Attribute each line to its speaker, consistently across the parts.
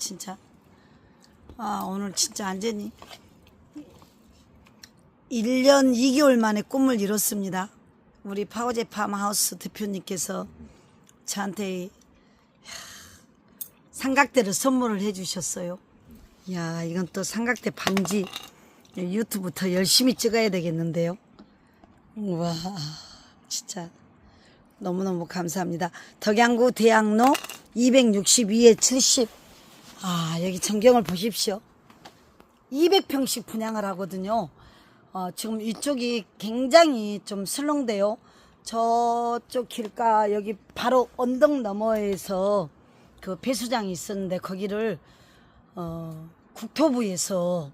Speaker 1: 진짜. 아, 오늘 진짜 완전히 1년 2개월 만에 꿈을 이뤘습니다. 우리 파워제 팜하우스 대표님께서 저한테 이- 이야, 삼각대를 선물을 해주셨어요. 야, 이건 또 삼각대 반지 유튜브 더 열심히 찍어야 되겠는데요. 와, 진짜 너무너무 감사합니다. 덕양구 대학로 262에 70. 아, 여기 전경을 보십시오. 200평씩 분양을 하거든요. 어, 지금 이쪽이 굉장히 좀 슬렁대요. 저쪽 길가 여기 바로 언덕 너머에서 그 배수장이 있었는데 거기를 어, 국토부에서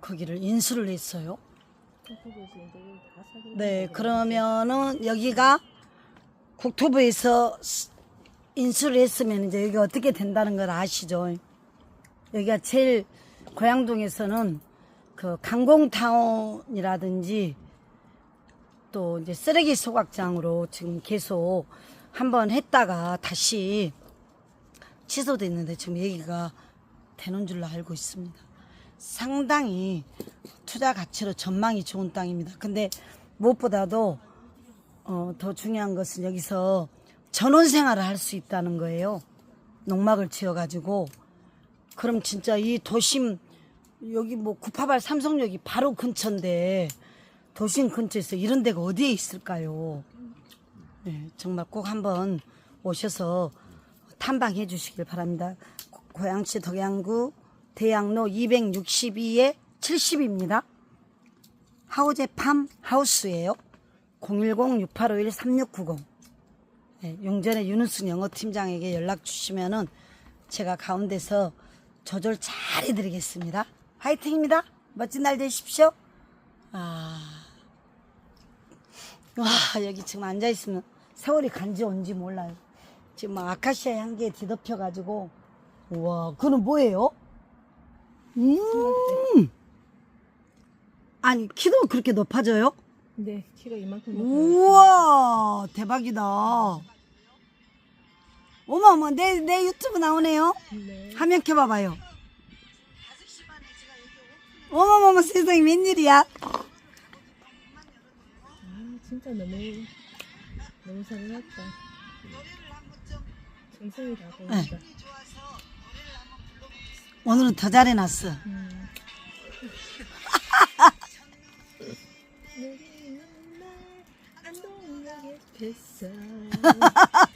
Speaker 1: 거기를 인수를 했어요. 네, 그러면은 여기가 국토부에서 스- 인수를 했으면 이제 여기 어떻게 된다는 걸 아시죠? 여기가 제일 고양동에서는 그 강공타운이라든지 또 이제 쓰레기 소각장으로 지금 계속 한번 했다가 다시 취소됐는데 지금 얘기가 되는 줄로 알고 있습니다. 상당히 투자 가치로 전망이 좋은 땅입니다. 근데 무엇보다도 어, 더 중요한 것은 여기서 전원 생활을 할 수 있다는 거예요. 농막을 지어가지고 그럼 진짜 이 도심 여기 뭐 구파발 삼성역이 바로 근처인데 도심 근처에서 이런 데가 어디에 있을까요? 네, 정말 꼭 한번 오셔서 탐방해 주시길 바랍니다. 고- 고양시 덕양구 대양로 262에 70입니다. 하우제 팜 하우스예요. 010-6851-3690. 네, 용전의 윤은숙 영어팀장에게 연락 주시면은 제가 가운데서 조절 잘 해드리겠습니다. 화이팅입니다. 멋진 날 되십시오. 아, 와 여기 지금 앉아 있으면 세월이 간지 온지 몰라요. 지금 막 아카시아 향기에 뒤덮여 가지고 우와 그는 뭐예요? 음 아니 키도 그렇게 높아져요?
Speaker 2: 네, 키가 이만큼 높아요.
Speaker 1: 우와 대박이다. 어머 어머 내 내 유튜브 나오네요.
Speaker 2: 네.
Speaker 1: 화면 켜봐봐요. 어머머머 세상에 웬일이야?
Speaker 2: 아, 진짜 너무 너무 잘해놨다. 정성이 다 보인다.
Speaker 1: 오늘은 더 잘해놨어.
Speaker 2: 음. 내리는 날 안동역에 뱃살